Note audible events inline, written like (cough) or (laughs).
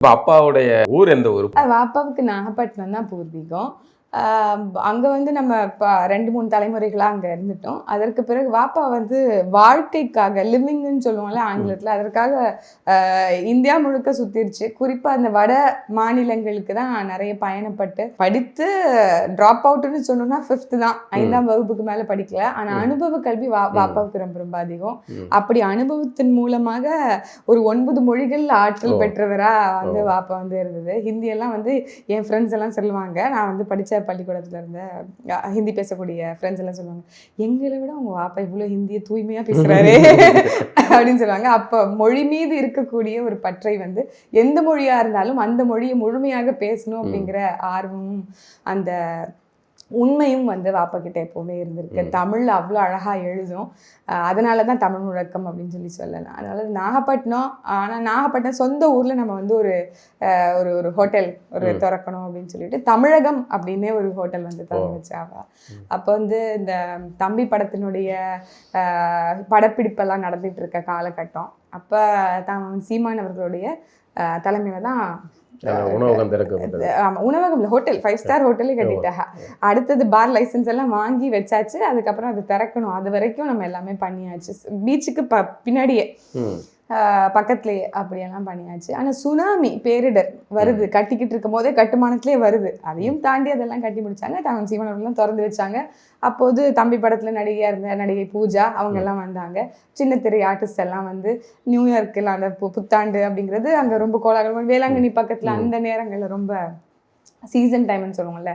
இப்போ அப்பாவுடைய ஊர் எந்த ஊர்? அப்பாவுக்கு நாகப்பட்டினம் தான் பூர்வீகம். அங்கே வந்து நம்ம இப்போ ரெண்டு மூணு தலைமுறைகளாக அங்கே இருந்துட்டோம் அதற்கு பிறகு வாப்பா வந்து வாழ்க்கைக்காக லிவிங்னு சொல்லுவோம்ல ஆங்கிலத்தில் அதற்காக இந்தியா முழுக்க சுத்திருச்சு குறிப்பாக அந்த வட மாநிலங்களுக்கு தான் நிறைய பயணப்பட்டு படித்து ட்ராப் அவுட்னு சொன்னோம்னா ஃபிஃப்த்து தான் ஐந்தாம் வகுப்புக்கு மேலே படிக்கல ஆனால். அனுபவ கல்வி வா. வாப்பாவுக்கு ரொம்ப ரொம்ப அதிகம். அப்படி அனுபவத்தின் மூலமாக ஒரு ஒன்பது மொழிகள் ஆற்றல் ஓ. பெற்றவரா வந்து. வாப்பா வந்து இருந்தது ஹிந்தி எல்லாம் வந்து என் ஃப்ரெண்ட்ஸ் எல்லாம் சொல்லுவாங்க நான் வந்து படித்த பள்ளிக்கூடத்துல இருந்த ஹிந்தி பேசக்கூடிய ஃப்ரெண்ட்ஸ் எல்லாம் சொல்லுவாங்க எங்களை விட உங்க வாப்பா இவ்வளோ ஹிந்தியை தூய்மையா பேசுறாரு (laughs) அப்படின்னு சொல்லுவாங்க. அப்போ மொழி மீது இருக்கக்கூடிய ஒரு பற்றை வந்து எந்த மொழியா இருந்தாலும் அந்த மொழியை முழுமையாக பேசணும் அப்படிங்கிற ஆர்வமும் அந்த உண்மையும் வந்து வாப்பா கிட்ட எப்பவுமே இருந்திருக்கு ம். தமிழ்ல அவ்வளோ அழகா எழுதும் அதனால தான் தமிழ் முழக்கம் அப்படின்னு சொல்லி சொல்லலாம் அதனால நாகப்பட்டினம் ஆனால் நாகப்பட்டினம் சொந்த ஊர்ல நம்ம வந்து ஒரு அஹ், ஒரு ஒரு ஹோட்டல் ஒரு. திறக்கணும் அப்படின்னு சொல்லிட்டு தமிழகம் அப்படின்னே ஒரு ஹோட்டல் வந்து. திறந்து வச்சாவ. அப்போ வந்து இந்த தம்பி படத்தினுடைய படப்பிடிப்பெல்லாம் நடந்துட்டு இருக்க காலகட்டம் அப்போ தான் சீமான் அவர்களுடைய தலைமையில தான் உணவகம் திறக்கப்பட்டது. ஆமா உணவகம் இல்லை ஹோட்டல் ஃபைவ் ஸ்டார் ஹோட்டலே கட்டிட்டாங்க அடுத்தது பார் லைசன்ஸ் எல்லாம் வாங்கி வச்சாச்சு. அதுக்கப்புறம் அது திறக்கணும். அது வரைக்கும் நம்ம எல்லாமே பண்ணியாச்சு. பீச்சுக்கு ப பின்னாடியே. பக்கத்துலயே அப்படியெல்லாம் பண்ணியாச்சு. ஆனா சுனாமி பேரிடர் வருது. கட்டிக்கிட்டு இருக்கும் போதே கட்டுமானத்திலே வருது. அதையும் தாண்டி அதெல்லாம் கட்டி முடிச்சாங்க. தமிழ் சீமனவர்கள்லாம் திறந்து வச்சாங்க. அப்போது தம்பி படத்துல நடிகையா இருந்த நடிகை பூஜா அவங்க எல்லாம் வந்தாங்க. சின்ன திரை ஆர்டிஸ்ட் எல்லாம் வந்து நியூயார்க்கில் அந்த புத்தாண்டு அப்படிங்கிறது அங்க ரொம்ப கோலாகலமாக வேளாங்கண்ணி பக்கத்துல. அந்த நேரங்கள்ல ரொம்ப சீசன் டைம்னு சொல்லுவோம்ல.